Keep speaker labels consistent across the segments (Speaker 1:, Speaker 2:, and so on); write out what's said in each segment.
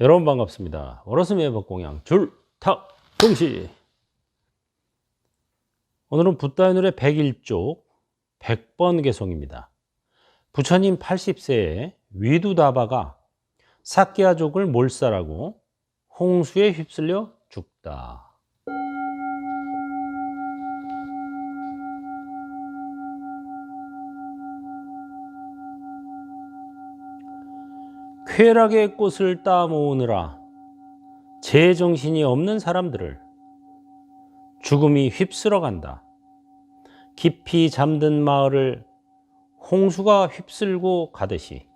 Speaker 1: 여러분 반갑습니다. 어로스미의 법공양 줄탁 동시 오늘은 노래 101쪽 100번 개송입니다. 부처님 80세에 위두다바가 사키아족을 몰살하고 홍수에 휩쓸려 죽다. 쾌락의 꽃을 따 모으느라 제정신이 없는 사람들을 죽음이 휩쓸어 간다. 깊이 잠든 마을을 홍수가 휩쓸고 가듯이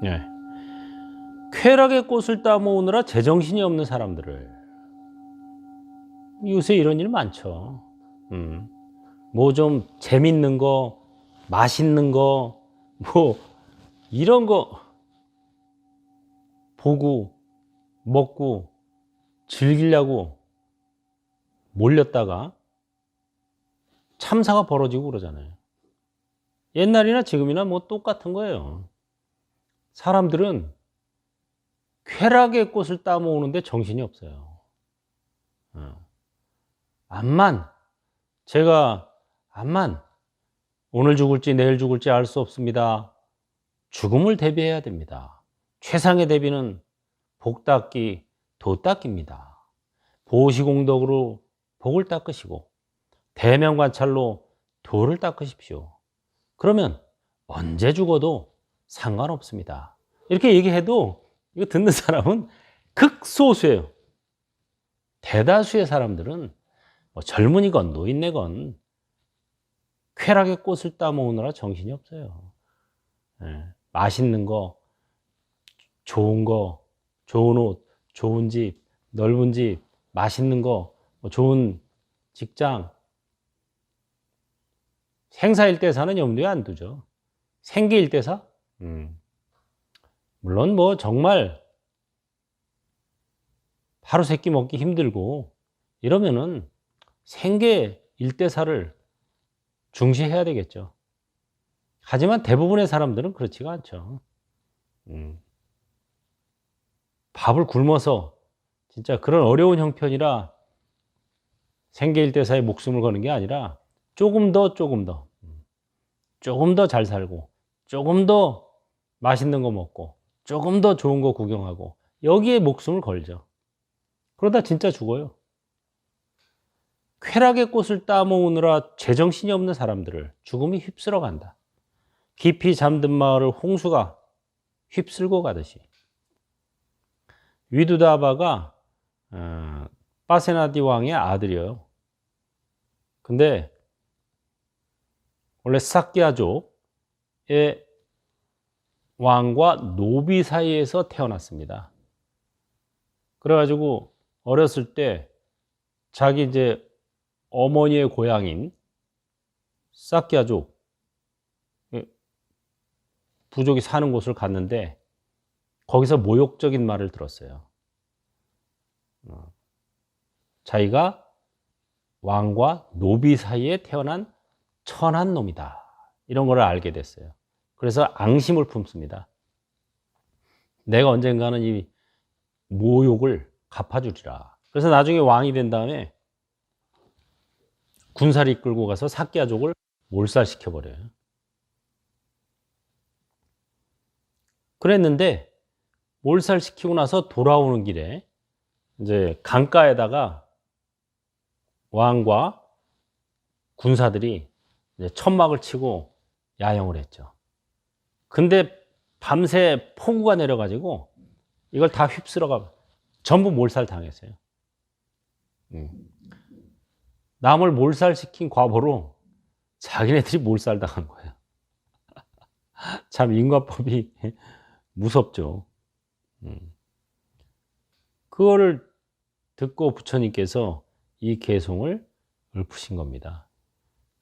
Speaker 1: 네. 쾌락의 꽃을 따 모으느라 제정신이 없는 사람들을 요새 이런 일 많죠. 음. 뭐 좀 재밌는 거, 맛있는 거, 뭐 이런 거 보고 먹고 즐기려고 몰렸다가 참사가 벌어지고 그러잖아요. 옛날이나 지금이나 뭐 똑같은 거예요. 사람들은 쾌락의 꽃을 따모으는데 정신이 없어요. 어. 암만 제가 암만 오늘 죽을지 내일 죽을지 알 수 없습니다. 죽음을 대비해야 됩니다. 최상의 대비는 복 닦기, 도 닦기입니다. 보시공덕으로 복을 닦으시고 대면 관찰로 도를 닦으십시오. 그러면 언제 죽어도 상관없습니다. 이렇게 얘기해도 이거 듣는 사람은 극소수예요. 대다수의 사람들은 뭐 젊은이건 노인네건 쾌락의 꽃을 따모으느라 정신이 없어요. 예, 맛있는 거, 좋은 거, 좋은 옷, 좋은 집, 넓은 집, 맛있는 거, 뭐 좋은 직장. 생사일 대사는 염두에 안 두죠. 생계일대사? 음. 물론 뭐 정말 하루 세끼 먹기 힘들고 이러면은 생계 일대사를 중시해야 되겠죠. 하지만 대부분의 사람들은 그렇지가 않죠. 음. 밥을 굶어서 진짜 그런 어려운 형편이라 생계일대사에 목숨을 거는 게 아니라 조금 더 조금 더 음. 조금 더 잘 살고 조금 더 맛있는 거 먹고 조금 더 좋은 거 구경하고 여기에 목숨을 걸죠. 그러다 진짜 죽어요. 쾌락의 꽃을 따모으느라 제정신이 없는 사람들을 죽음이 휩쓸어 간다. 깊이 잠든 마을을 홍수가 휩쓸고 가듯이. 위두다바가 어, 파세나디 왕의 아들이에요. 근데 원래 사키아족의 왕과 노비 사이에서 태어났습니다. 그래가지고 어렸을 때 자기 이제 어머니의 고향인 사키아족 부족이 사는 곳을 갔는데 거기서 모욕적인 말을 들었어요. 어, 자기가 왕과 노비 사이에 태어난 천한 놈이다. 이런 걸 알게 됐어요. 그래서 앙심을 품습니다. 내가 언젠가는 이 모욕을 갚아주리라. 그래서 나중에 왕이 된 다음에 군사를 이끌고 가서 사기아족을 몰살시켜버려요. 그랬는데 몰살시키고 나서 돌아오는 길에 이제 강가에다가 왕과 군사들이 천막을 치고 야영을 했죠. 근데 밤새 폭우가 내려가지고 이걸 다 휩쓸어가 전부 몰살 당했어요. 음. 남을 몰살시킨 과보로 자기네들이 몰살당한 거예요. 참 인과법이 무섭죠. 음. 그거를 듣고 부처님께서 이 개송을 읊으신 겁니다.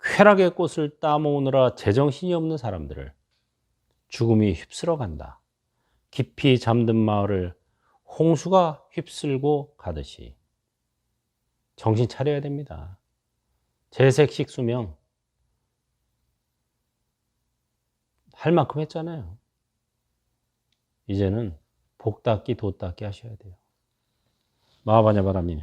Speaker 1: 쾌락의 꽃을 따모으느라 제정신이 없는 사람들을 죽음이 휩쓸어 간다. 깊이 잠든 마을을 홍수가 휩쓸고 가듯이 정신 차려야 됩니다. 재색 식수명 할 만큼 했잖아요. 이제는 복 닦기, 도 닦기 하셔야 돼요. 마하바냐 바람님.